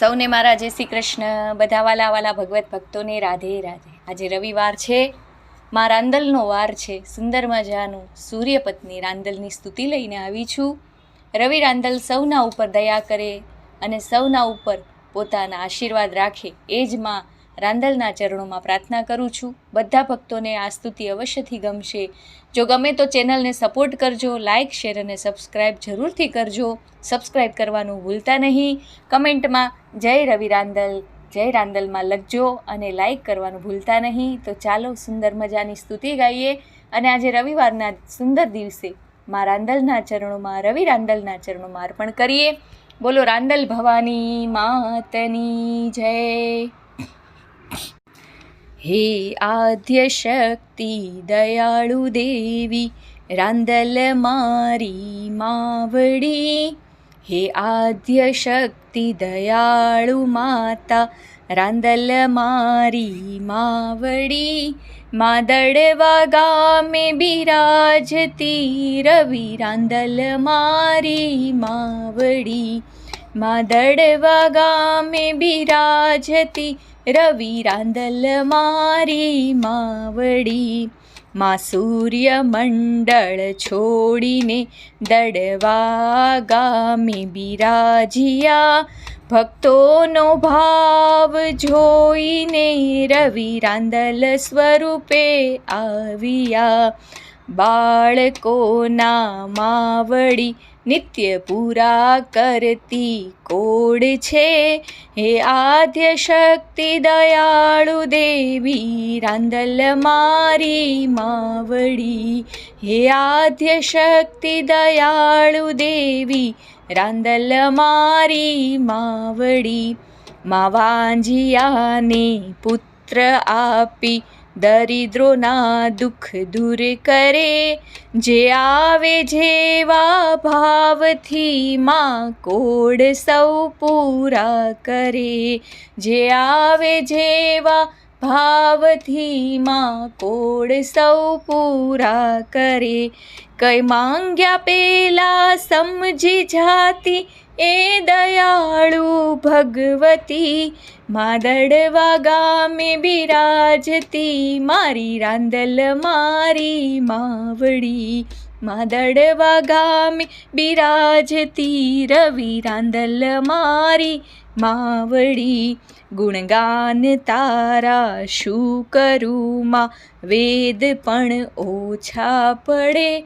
સૌને મારા જય શ્રી કૃષ્ણ. બધા વાલા વાલા ભગવત ભક્તોને રાધે રાધે. આજે રવિવાર છે. મા રાંદલનો વાર છે. સુંદર મજાનું સૂર્યપત્ની રાંદલની સ્તુતિ લઈને આવી છું. રવિ રાંદલ સૌના ઉપર દયા કરે અને સૌના ઉપર પોતાના આશીર્વાદ રાખે. એ જ માં રાંદલના ચરણોમાં પ્રાર્થના કરું છું. બધા ભક્તોને આ સ્તુતિ અવશ્યથી ગમશે. જો ગમે તો ચેનલને સપોર્ટ કરજો, લાઇક, શેર અને સબસ્ક્રાઇબ જરૂરથી કરજો. સબસ્ક્રાઇબ કરવાનું ભૂલતા નહીં. કમેન્ટમાં જય રવિ રાંદલ, જય રાંદલમાં લખજો અને લાઈક કરવાનું ભૂલતા નહીં. તો ચાલો સુંદર મજાની સ્તુતિ ગાઈએ અને આજે રવિવારના સુંદર દિવસે મા રાંદલના ચરણોમાં, રવિ રાંદલના ચરણોમાં અર્પણ કરીએ. બોલો રાંદલ ભવાની માતની જય. हे आद्यशक्ति शक्ति रान्दलमारी रल हे आद्यशक्ति दयाळु माता रान्दलमारी मारी मी मादवागा मे बिराजति रवि मारी मी मादवागा मे बिराजति રવિ રાંદલ મારી માવડી માં સૂર્ય મંડળ છોડીને દડવા ગામે બિરાજિયા ભક્તોનો ભાવ જોઈને રવિ રાંદલ સ્વરૂપે આવ્યા બાળકોના માવડી નિત્ય પૂરા કરતી કોડ છે. હે આદ્ય શક્તિ દયાળુ દેવી રાંદલ મારી માવડી. હે આદ્ય શક્તિ દયાળુ દેવી રાંદલ મારી માવડી. માવાંજિયાને પુત્ર આપી દરિદ્રોના દુઃખ દૂર કરે. જે આવે જેવા ભાવથી માં કોડ સૌ પૂરા કરે. જે આવે જેવા ભાવથી માં કોડ સૌ પૂરા કરે. કઈ માંગ્યા પેલા સમજી જાતી એ દયાળુ ભગવતી માદડવા ગામે બિરાજતી મારી રાંદલ મારી માવડી. માદડવા ગામે બિરાજતી રવિ રાંદલ મારી માવડી. ગુણગાન તારા શું કરું માં? વેદ પણ ઓછા પડે.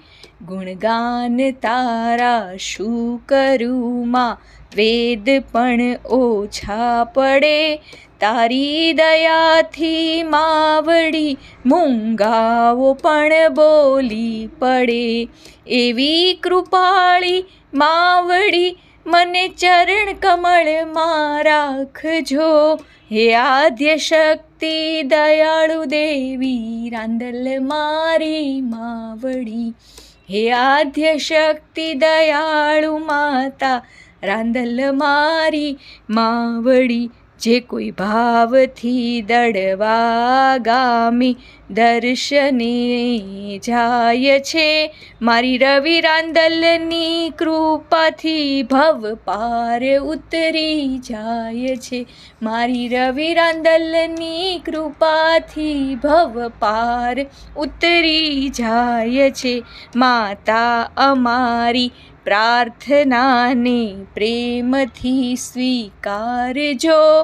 ગુણગાન તારા શું કરું માં? વેદ પણ ઓછા પડે. તારી દયાથી માવડી મૂંગાઓ પણ બોલી પડે. એવી કૃપાળી માવડી મને ચરણ કમળમાં રાખજો. હે આદ્ય શક્તિ દયાળુ દેવી રાંદલ મારી માવડી. હે આદ્ય શક્તિ દયાળુ માતા રાંદલ મારી માવડી. જે કોઈ ભાવથી દડવા ગામી દર્શને જાય છે. મારી રવિ રાંદલની કૃપાથી ભવ પાર ઉતરી જાય છે. મારી રવિ રાંદલની કૃપાથી ભવ પાર ઉતરી જાય છે. માતા અમારી પ્રાર્થનાને પ્રેમથી સ્વીકારજો.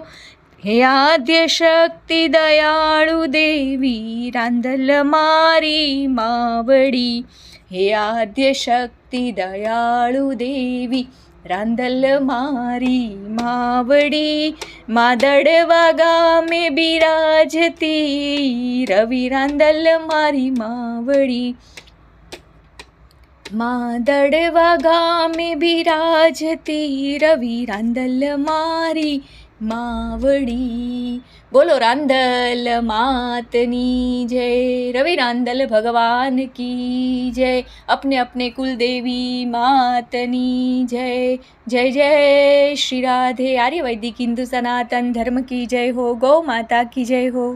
હે આદ્ય શક્તિ દયાળુ દેવી રાંદલ મારી માવડી. હે આદ્ય શક્તિ દયાળુ દેવી રાંદલ મારી માવડી. માદડવા ગામે બિરાજતી રવિ રાંદલ મારી માવડી. માદડવા ગામે બિરાજતી રવિ રાંદલ મારી માવડી બોલો રાંદલ માતની જય રવિ રાંદલ ભગવાન કી જય અપને અપને કુલદેવી માતની જય જય જય શ્રી રાધે આર્ય વૈદિક હિન્દુ સનાતન ધર્મ કી જય હો ગૌ માતા કી જય હો